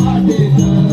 वाटे